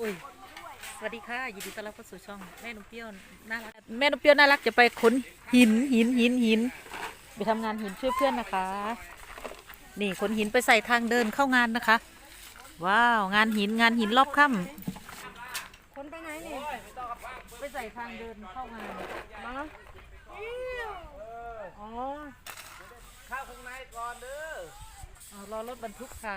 อุ้ยสวัสดีค่ะยินดีต้อนรับเข้าสู่ช่องแม่นมเปรี้ยวน่ารักแม่นมเปรี้ยวน่ารักจะไปขนหินหินหินหินไปทำงานหินช่วยเพื่อนนะคะ นี่ขนหินไปใส่ทางเดินเข้างานนะคะ ว้าวงานหินงานหินรอบค่คนไปไหนนี่ำไปใส่ทางเดินเข้างานมาอ๋อเข้าข้างในก่อนเด้อเอารอรถบรรทุกค่ะ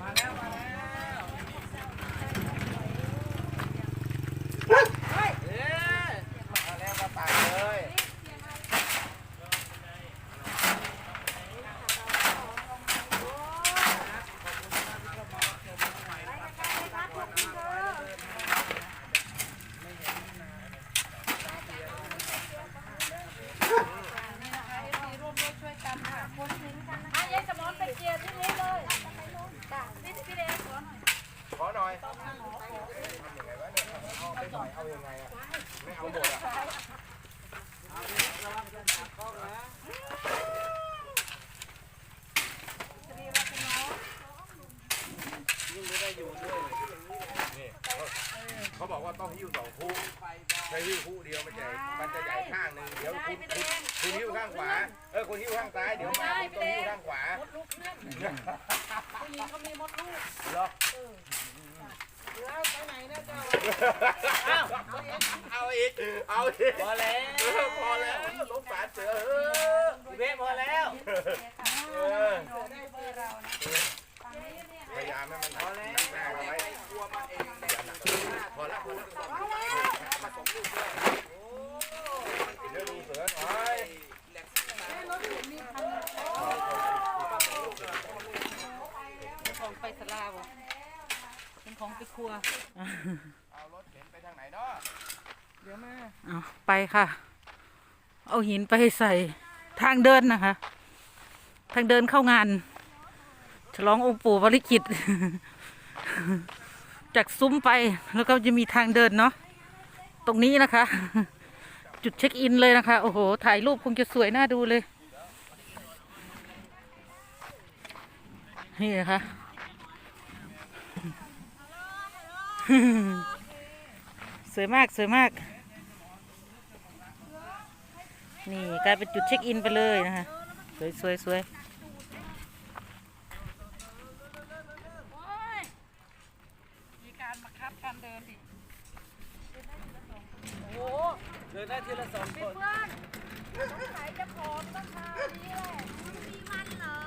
มาแล้วมาแล้วเอ๊ะมาแล้วมาตักเลย อะยายสมอนไปเกียร์ที่นี้เลยจ้ะพี่พี่เดชขอหน่อย ขอหน่อยไงวะเนี่ยเอาไปหน่อยเอายังไงอะ ไม่เอาหมดอะเอาดิระวังจะหักกล้องนะยิ่งไม่ได้อยู่ด้วย นี่เขา เขาบอกว่าต้องหิ้วสองคู่ถ้าหิ้วคู่เดียวมันจะมันจะใหญ่ข้างหนึ่งเดี๋ยวคุณคุณคุณหิ้วข้างขวา เออคุณหิ้วข้างซ้ายเดี๋ยวมาคุณต้องหิ้วข้างขวามดลูกนั่นผู้หญิงเขามีมดลูกเหรอแล้วไปไหนนะเจ้าเอาอีกเอาอีกพอแล้วเออพอแล้วลบสารเสือเออเว้พอแล้ว เออ ได้เบอร์เรานะ พยายามให้มันหนักหน้าเอาไว้พอแล้วพอแล้วเดี๋ยวดูเสือหน่อย ของไปสลาบ่เป็นของไปครัว เอารถเข็นไปทางไหนเนาะ เอาไปค่ะ เอาหินไปใส่ทางเดินนะคะ ทางเดินเข้างาน ฉลององค์ปู่บริกิตจากซุ้มไปแล้วก็จะมีทางเดินเนาะตรงนี้นะคะ จุดเช็คอินเลยนะคะ โอ้โห ถ่ายรูปคงจะสวยน่าดูเลย นี่นะคะสวยมาก สวยมาก นี่กลายเป็นจุดเช็คอินไปเลยนะคะ สวยสวยสวยมีการบังคับการเดินดิโอ้เดินได้ทีละสองคนเพื่อนต้องขายจะผอมต้องทานี้แหละมีมันเหรอ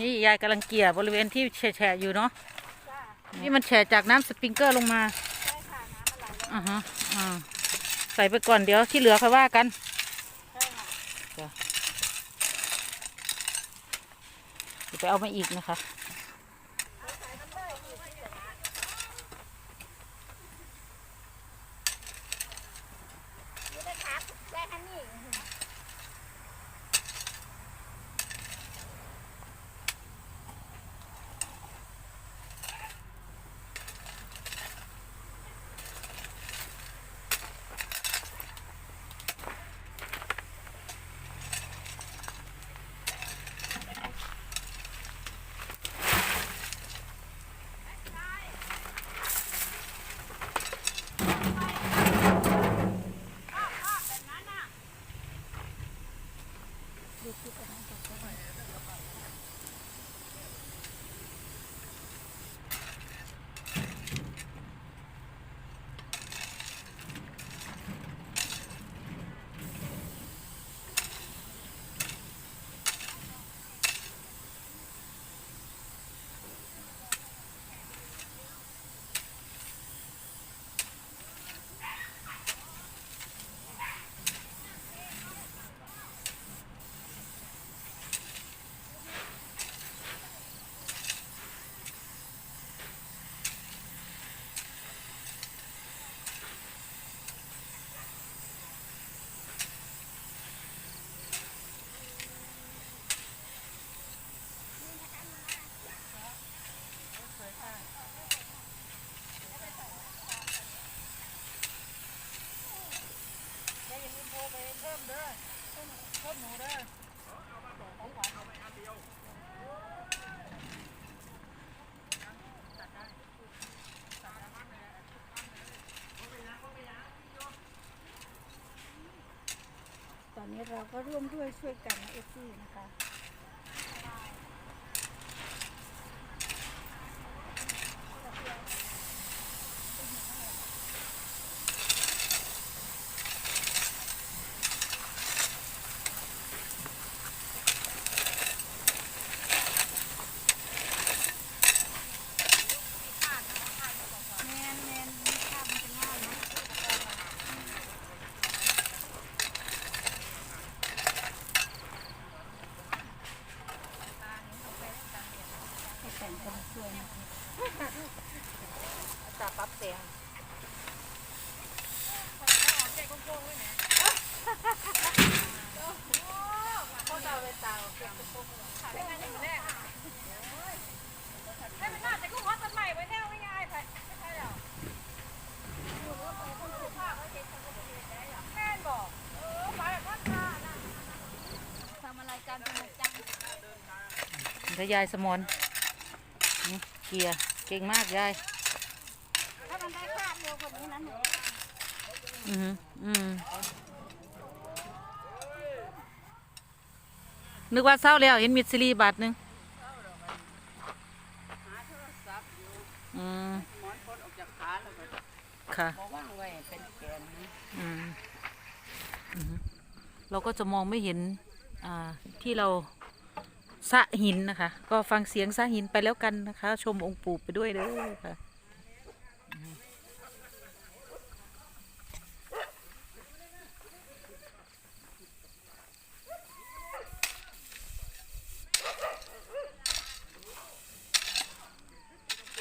นี่ยายกำลังเกลี่ยบริเวณที่แฉะๆอยู่เนาะนี่มันแฉะจากน้ำสปริงเกอร์ลงมาอ่าฮะอ่าใส่ไปก่อนเดี๋ยวที่เหลือค่อยว่ากันจ้ะเดี๋ยวไปเอามาอีกนะคะ ได้คันนี้ ตอนนี้เราก็ร่วมด้วยช่วยกันนะเอฟซีนะคะ แมนแมนมีภาพมันจะง่ายเนาะให้แต่งกันสวยนะ ตาปั๊บเสียง ให้มันน่าจะกู้วัดต้นใหม่ไว้แน่ไม่ง่ายไปไม่ใช่หรอแม่นบอกเออไปแบบพัฒนานะทำอะไรกันสนุกจัง แล้วยายสมอนนี่เกียร์เก่งมากยายถ้ามันได้ภาพเร็วกว่านี้นะหนูอืมอืม นึกว่าเศร้าแล้วเห็นมิดซิลีบาทหนึ่งอืมค่ะอืมอืมเราก็จะมองไม่เห็นอ่าที่เราสะหินนะคะ ก็ฟังเสียงสะหินไปแล้วกันนะคะ ชมองค์ปู่ไปด้วยเด้อค่ะ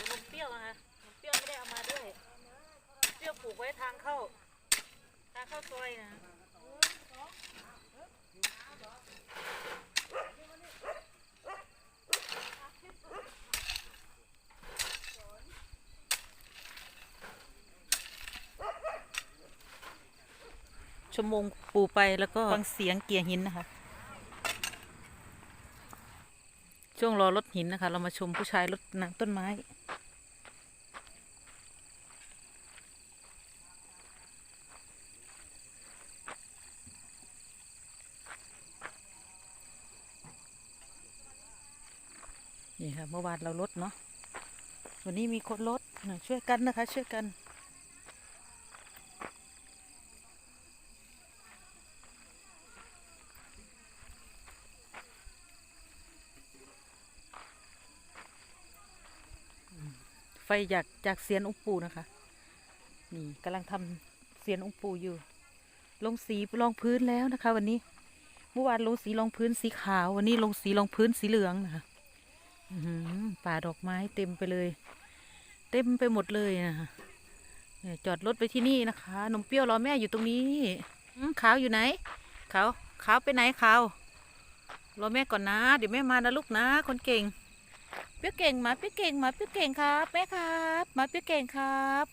นมเปรี้ยวนะคะนมเปรี้ยวไม่ได้เอามาด้วยเปรี้ยวปลูกไว้ทางเข้า ทางเข้าซอยนะ ชั่วโมงปูไปแล้วก็ฟังเสียงเกียร์หินนะคะ ช่วงรอรถหินนะคะ เรามาชมผู้ชายรถน้ำต้นไม้นี่ค่ะเมื่อวานเราลดเนาะวันนี้มีคนลดช่วยกันนะคะ ช่วยกัน ไฟจากจากเสียนองค์ปู่นะคะ นี่กำลังทำเสียนองค์ปู่อยู่ ลงสีรองพื้นแล้วนะคะ วันนี้ เมื่อวานลงสีรองพื้นสีขาว วันนี้ลงสีรองพื้นสีเหลืองนะคะอืป่าดอกไม้เต็มไปเลย เต็มไปหมดเลยนะคะเนี่ยจอดรถไปที่นี่นะคะนมเปรี้ยวรอแม่อยู่ตรงนี้ขาวอยู่ไหนขาวขาวไปไหนขาวรอแม่ก่อนนะ เดี๋ยวแม่มานะลูกนะ คนเก่ง เปี้ยเก่งหมาเปี้ยเก่งหมาเปี้ยเก่งครับแม่ครับหมาเปี้ยเก่งครับ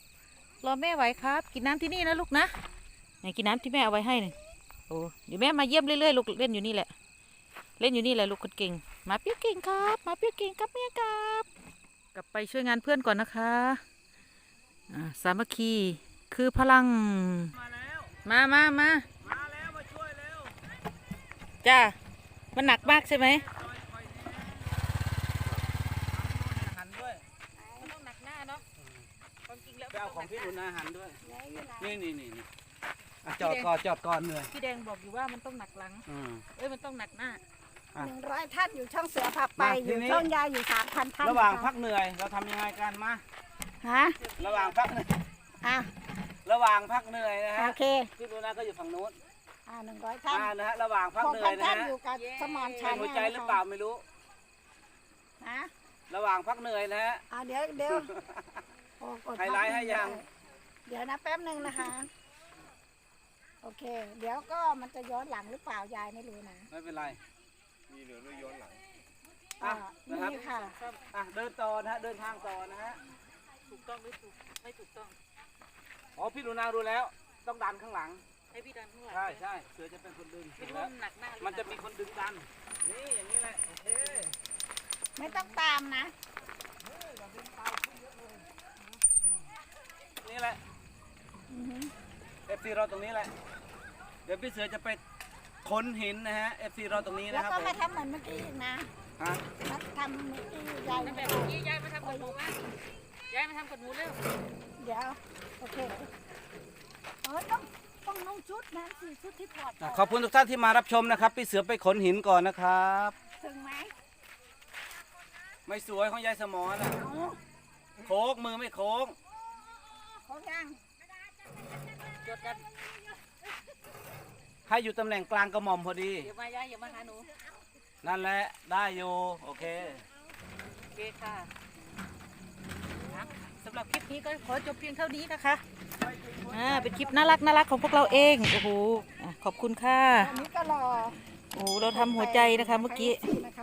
รอแม่ไหวครับ กินน้ำที่นี่นะลูกนะไหนกินน้ำที่แม่เอาไว้ให้หนึ่งโอ้เดี๋ยวแม่มาเยี่ยมเรื่อยๆลูกเล่นอยู่นี่แหละ เล่นอยู่นี่แหละลูกคนเก่งหมาเปี้ยเก่งครับหมาเปี้ยเก่งครับแม่ครับ กลับไปช่วยงานเพื่อนก่อนนะคะอ่าสามัคคีคือพลัง มาแล้วมามามามาแล้วมาช่วยเร็วจ้ามันหนักมากใช่ไหม หันด้วย มันต้องหนักหน้าเนาะความจริงแล้วไปเอาของพี่หนุนาหันด้วยไหนอยู่ไหนนี่นี่นี่นี่อะจอดก่อนจอดก่อนเหนื่อยพี่แดงบอกอยู่ว่ามันต้องหนักหลัง อืม เอ้ยมันต้องหนักหน้า อะหนึ่งร้อยท่านอยู่ช่องเสือผับไป มาอทียู่นี้ ช่องยายอยู่สามพันท่านระหว่างนคพักเหนื่อยเราทำยังไงกันมา ฮะระหว่างพักเหนื่อยอะระหว่างพักเหนื่อยนะฮะโอเคพี่หนุนาก็อยู่ฝั่งนู้นอะหนึ่งร้อยท่านอ่านะฮะระหว่างพักหกเหนื่พัอนยนะท่านฮะอยู่กับสมอนชัเป็นนหัวใจหรือเปล่าไม่รู้ ฮะระหว่างพักเหนื่อยนะฮะ อะเดี๋ยวเดี๋ยวโอ้ กดไฮไลท์ให้ยัง เดี๋ยวนะแป๊บหนึ่งนะคะ โอเค เดี๋ยวก็มันจะย้อนหลังหรือเปล่ายายไม่รู้นะไม่เป็นไร มีเหลือด้วยย้อนหลัง อะอ่านะครับนี่ค่ะ อะเดินต่อนะฮะเดินทางต่อนะฮะ ถูกต้องไม่ถูกไม่ถูกต้อง อ๋อพี่หนูนารู้แล้ว ต้องดันข้างหลัง ให้พี่ดันข้างหลังใช่ใช่เสือจะเป็นคนดึงไม่รู้ว่ามันหนักหน้าหรือมันจะหมีกคนดึงดัน นี่อย่างนี้แหละโอเค ไม่ต้องตามนะ นี่แหละเอฟซีเราตรงนี้แหละ เดี๋ยวพี่เสือจะไปขนหินนะฮะเอฟซีเราตรงนี้แล้นะวครับก็ผมมาทำเหมือนเมื่อกี้อีกนะฮะมาทำเมื่อกี้ยายนั่นแบบเมื่อกี้ย้ายมาทำกับหนูบ้างย้ายมาทำกับหนูเร็วเดี๋ยวโอเคเออต้องต้องนุ่งชุดนั้นสิชุดที่ถอดอะขอบคุณทุกท่านที่มารับชมนะครับ พี่เสือไปขนหินก่อนนะครับ ถึงไหมไม่สวยของยายสมอนอะเอาโค้งมือไม่โค้ง เขายังจดกันให้อยู่ตำแหน่งกลางกระหม่อมพอดีเดี๋ยวมาย้ายอย่ามาหาหนูนั่นแหละ ได้อยู่ โอเค โอเคค่ะครับสำหรับคลิปนี้ก็ขอจบเพียงเท่านี้นะคะอ่าเป็นคลิปน่ารักน่ารักของพวกเราเอง โอ้โหอะขอบคุณค่ะ อันนี้ก็รอโอ้โหเราทำหัวใจนะคะเมื่อกี้นะคะ